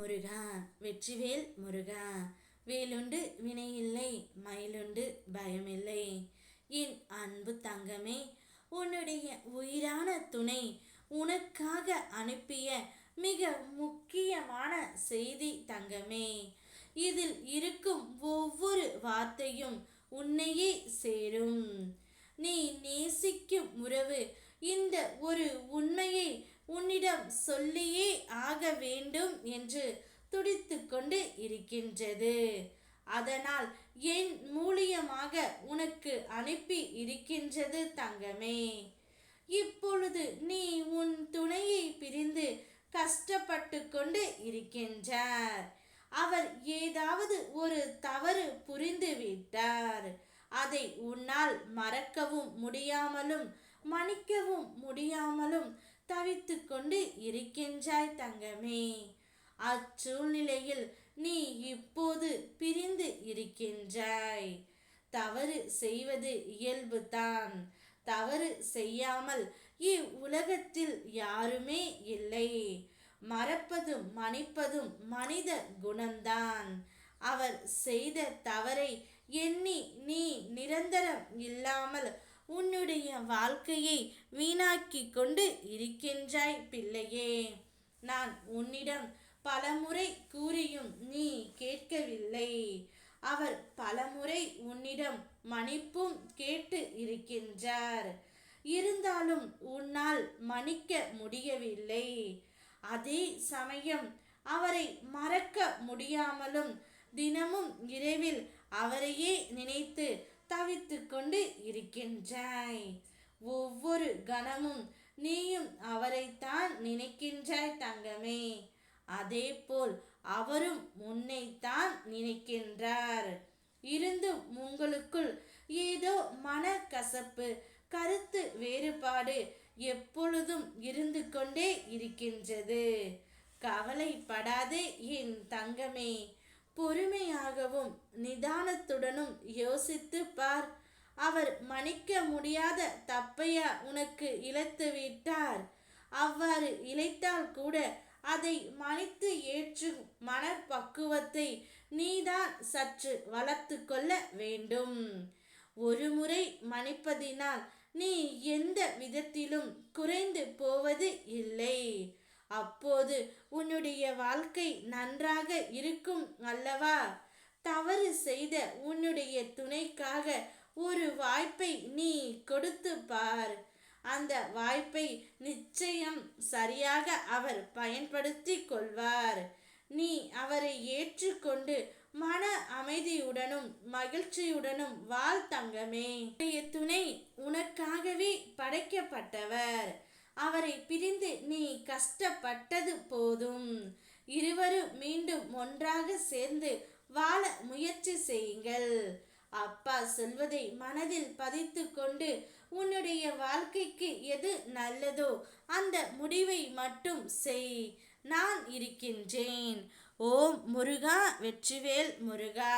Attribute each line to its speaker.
Speaker 1: முருகா வெற்றிவேல் முருகா வேலுண்டு வினையில்லை மயிலுண்டு பயமில்லை. என் அன்பு தங்கமே உன்னுடைய உயிரான துணை உனக்காக அனுப்பிய மிக முக்கியமான செய்தி தங்கமே. இதில் இருக்கும் ஒவ்வொரு வார்த்தையும் உன்னையே சேரும். நீ நேசிக்கும் உறவு இந்த ஒரு உண்மையை உன்னிடம் சொல்லியே ஆக வேண்டும் என்று துடித்து கொண்டு இருக்கின்றது. அதனால் என் மூலியமாக உனக்கு அனுப்பி இருக்கின்றது தங்கமே. இப்பொழுது நீ உன் துணையை பிரிந்து கஷ்டப்பட்டு கொண்டு இருக்கின்றார். அவர் ஏதாவது ஒரு தவறு புரிந்து விட்டார் அதை உன்னால் மறக்கவும் முடியாமலும் மன்னிக்கவும் முடியாமலும் தவித்து கொண்டு இருக்கின்றாய் தங்கமே. அச்சூழ்நிலையில் நீ இப்போது பிரிந்து இருக்கின்றாய். தவறு செய்வது இயல்புதான். தவறு செய்யாமல் இவ்வுலகத்தில் யாருமே இல்லை. மறப்பதும் மன்னிப்பதும் மனித குணம்தான். அவர் செய்த தவறை எண்ணி நீ நிரந்தரம் இல்லாமல் உன்னுடைய வாழ்க்கையை வீணாக்கி கொண்டு இருக்கின்றாய் பிள்ளையே. நான் உன்னிடம் பலமுறை கூறியும் நீ கேட்கவில்லை. அவர் பலமுறை உன்னிடம் மன்னிப்பும் கேட்டு இருக்கின்றார். இருந்தாலும் உன்னால் மன்னிக்க முடியவில்லை. அதே சமயம் அவரை மறக்க முடியாமலும் தினமும் இரவில் அவரையே நினைத்து தவித்து கொண்டு இருக்கின்றாய். ஒவ்வொரு கணமும் நீயும் அவரைத்தான் நினைக்கின்றாய் தங்கமே. அதே போல் அவரும் உன்னைத்தான் நினைக்கின்றார். இருந்தும் உங்களுக்குள் ஏதோ மன கசப்பு கருத்து வேறுபாடு எப்பொழுதும் இருந்து கொண்டே இருக்கின்றது. கவலைப்படாதே என் தங்கமே. பொறுமையாகவும் நிதானத்துடனும் யோசித்து பார். அவர் மன்னிக்க முடியாத தப்பையா உனக்கு இழைத்து விட்டார். அவ்வாறு இழைத்தால் கூட அதை மன்னித்து ஏற்றும் மனப்பக்குவத்தை நீதான் சற்று வளர்த்து கொள்ள வேண்டும். ஒருமுறை மன்னிப்பதினால் நீ எந்த விதத்திலும் குறைந்து போவது இல்லை. அப்போது உன்னுடைய வாழ்க்கை நன்றாக இருக்கும் அல்லவா? தவறு செய்த உன்னுடைய துணைக்காக ஒரு வாய்ப்பை நீ கொடுத்து பார். அந்த வாய்ப்பை நிச்சயம் சரியாக அவர் பயன்படுத்தி கொள்வார். நீ அவரை ஏற்றுக்கொண்டு மன அமைதியுடனும் மகிழ்ச்சியுடனும் வாழ் தங்கமே. துணை உனக்காகவே படைக்கப்பட்டவர். அவரை பிரிந்து நீ கஷ்டப்பட்டது போதும். இருவரும் மீண்டும் ஒன்றாக சேர்ந்து வாழ முயற்சி செய்யுங்கள். அப்பா சொல்வதை மனதில் பதித்து கொண்டு உன்னுடைய வாழ்க்கைக்கு எது நல்லதோ அந்த முடிவை மட்டும் செய் நான் இருக்கின்றேன். ஓம் முருகா வெற்றிவேல் முருகா.